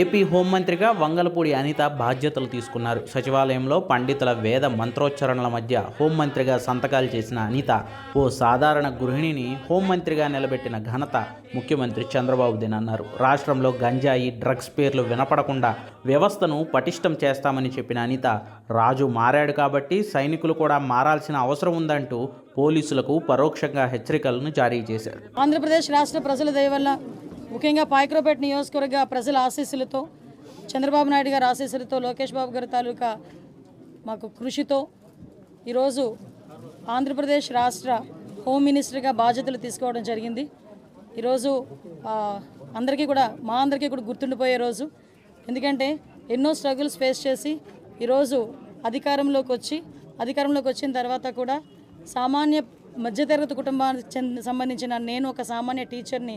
AP హోంమంత్రిగా Vangalapudi Anitha బాధ్యతలు తీసుకున్నారు. సచివాలయంలో పండితుల వేద మంత్రోచ్చరణల మధ్య హోంమంత్రిగా సంతకాలు చేసిన అనిత ఓ సాధారణ గృహిణిని హోంమంత్రిగా నిలబెట్టిన ఘనత ముఖ్యమంత్రి చంద్రబాబుదేనన్నారు రాష్ట్రంలో గంజాయి డ్రగ్స్ పేర్లు వినపడకుండా వ్యవస్థను పటిష్టం చేస్తామని చెప్పిన అనిత రాజు మారాడు కాబట్టి సైనికులు కూడా మారాల్సిన అవసరం ఉందంటూ పోలీసులకు పరోక్షంగా హెచ్చరికలను జారీ చేశారు. ఆంధ్రప్రదేశ్ రాష్ట్ర ప్రజల దయవల్ల ముఖ్యంగా పాయక్రోపేట నియోజకవర్గ ప్రజల ఆశీస్సులతో చంద్రబాబు నాయుడు గారి ఆశీస్సులతో లోకేష్ బాబు గారి తాలూకా మాకు కృషితో ఈరోజు ఆంధ్రప్రదేశ్ రాష్ట్ర హోమ్ మినిస్టర్గా బాధ్యతలు తీసుకోవడం జరిగింది. ఈరోజు అందరికీ కూడా మా అందరికీ కూడా గుర్తుండిపోయే రోజు. ఎందుకంటే ఎన్నో స్ట్రగుల్స్ ఫేస్ చేసి ఈరోజు అధికారంలోకి వచ్చి అధికారంలోకి వచ్చిన తర్వాత కూడా సామాన్య మధ్యతరగతి కుటుంబానికి సంబంధించిన నేను ఒక సామాన్య టీచర్ని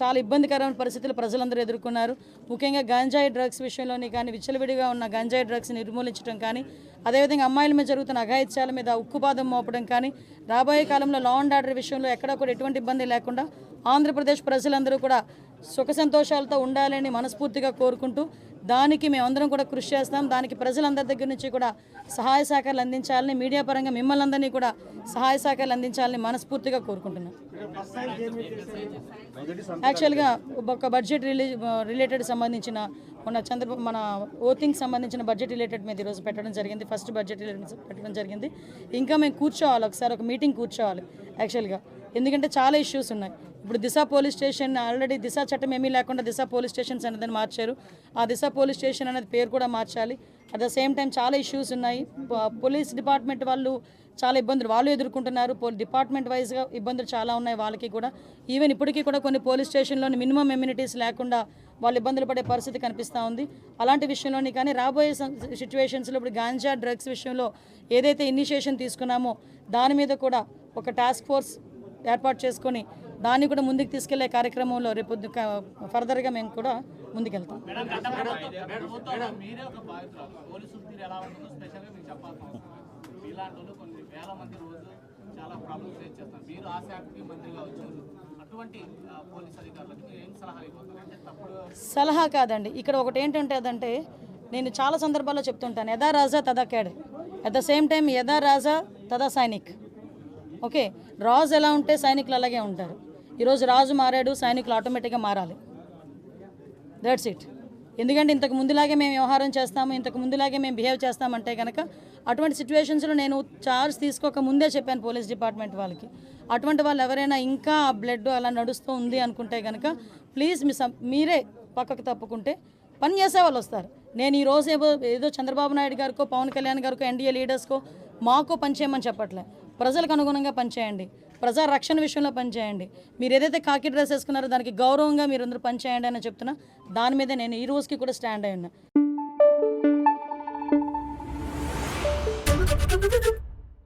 చాలా ఇబ్బందికరమైన పరిస్థితులు ప్రజలందరూ ఎదుర్కొన్నారు. ముఖ్యంగా గంజాయి డ్రగ్స్ విషయంలోని కానీ విచ్చలవిడిగా ఉన్న గంజాయి డ్రగ్స్ నిర్మూలించడం కానీ అదేవిధంగా అమ్మాయిల మీద జరుగుతున్న అఘాయిత్యాల మీద ఉక్కుపాదం మోపడం కానీ రాబోయే కాలంలో లా అండ్ ఆర్డర్ విషయంలో ఎక్కడా కూడా ఎటువంటి ఇబ్బంది లేకుండా ఆంధ్రప్రదేశ్ ప్రజలందరూ కూడా సుఖ సంతోషాలతో ఉండాలని మనస్ఫూర్తిగా కోరుకుంటూ దానికి మేమందరం కూడా కృషి చేస్తాం. దానికి ప్రజలందరి దగ్గర నుంచి కూడా సహాయ సహకారాలు అందించాలని మీడియా పరంగా మిమ్మల్ని అందరినీ కూడా సహాయ సహకారాలు అందించాలని మనస్ఫూర్తిగా కోరుకుంటున్నాం. యాక్చువల్గా ఒక బడ్జెట్ రిలీ రిలేటెడ్ సంబంధించిన మన చంద్ర మన ఓటింగ్ సంబంధించిన బడ్జెట్ రిలేటెడ్ మీద ఈరోజు పెట్టడం జరిగింది. ఫస్ట్ బడ్జెట్ రిలేటెడ్ పెట్టడం జరిగింది. ఇంకా మేము కూర్చోవాలి ఒకసారి ఒక మీటింగ్ కూర్చోవాలి యాక్చువల్గా ఎందుకంటే చాలా ఇష్యూస్ ఉన్నాయి. ఇప్పుడు Disha police station already Disha చట్టం ఏమీ లేకుండా దిశ పోలీస్ స్టేషన్స్ అనేది మార్చారు. ఆ దిశ పోలీస్ స్టేషన్ అనేది పేరు కూడా మార్చాలి. At the same time issues issues ఉన్నాయి. పోలీస్ డిపార్ట్మెంట్ వాళ్ళు చాలా ఇబ్బందులు వాళ్ళు ఎదుర్కొంటున్నారు. పో డిపార్ట్మెంట్ వైజ్గా ఇబ్బందులు చాలా ఉన్నాయి వాళ్ళకి కూడా. ఈవెన్ ఇప్పటికీ కూడా కొన్ని పోలీస్ స్టేషన్లోని మినిమం ఎమ్యూనిటీస్ లేకుండా వాళ్ళు ఇబ్బందులు పడే పరిస్థితి కనిపిస్తూ ఉంది. అలాంటి విషయంలోని కానీ రాబోయే సిచ్యువేషన్స్లో ఇప్పుడు గాంజా డ్రగ్స్ విషయంలో ఏదైతే ఇనిషియేషన్ తీసుకున్నామో దాని మీద కూడా ఒక టాస్క్ ఫోర్స్ ఏర్పాటు చేసుకొని దాన్ని కూడా ముందుకు తీసుకెళ్ళే కార్యక్రమంలో రేపు ఫర్దర్గా మేము కూడా ముందుకెళ్తాం. సలహా కాదండి. ఇక్కడ ఒకటి ఏంటంటే అదంటే నేను చాలా సందర్భాల్లో చెప్తుంటాను. యథా రాజా తదా క్యాడ్ అట్ ద సేమ్ టైం యథా రాజా తదా సైనిక్. ఓకే రాజు ఎలా ఉంటే సైనికులు అలాగే ఉంటారు. ఈరోజు రాజు మారాడు సైనికులు ఆటోమేటిక్గా మారాలి. దట్స్ ఇట్ ఎందుకంటే ఇంతకు ముందులాగే మేము వ్యవహారం చేస్తాము ఇంతకు ముందులాగే మేము బిహేవ్ చేస్తామంటే కనుక అటువంటి సిచ్యువేషన్స్లో నేను చార్జ్ తీసుకోక ముందే చెప్పాను పోలీస్ డిపార్ట్మెంట్ వాళ్ళకి. అటువంటి వాళ్ళు ఎవరైనా ఇంకా ఆ బ్లడ్ అలా నడుస్తూ ఉంది అనుకుంటే కనుక ప్లీజ్ మీ మీరే పక్కకు తప్పుకుంటే పని చేసే వాళ్ళు వస్తారు. నేను ఈ ఏదో ఏదో చంద్రబాబు నాయుడు గారికో పవన్ కళ్యాణ్ గారికో ఎన్డీఏ లీడర్స్కో మాకో పనిచేయమని చెప్పట్లే. ప్రజలకు అనుగుణంగా పనిచేయండి. ప్రజా రక్షణ విషయంలో పనిచేయండి. మీరు ఏదైతే కాకి డ్రెస్ వేసుకున్నారో దానికి గౌరవంగా మీరు అందరూ పనిచేయండి అని చెప్తున్నా. దాని మీద నేను ఈ రోజుకి కూడా స్టాండ్ అయ్యాను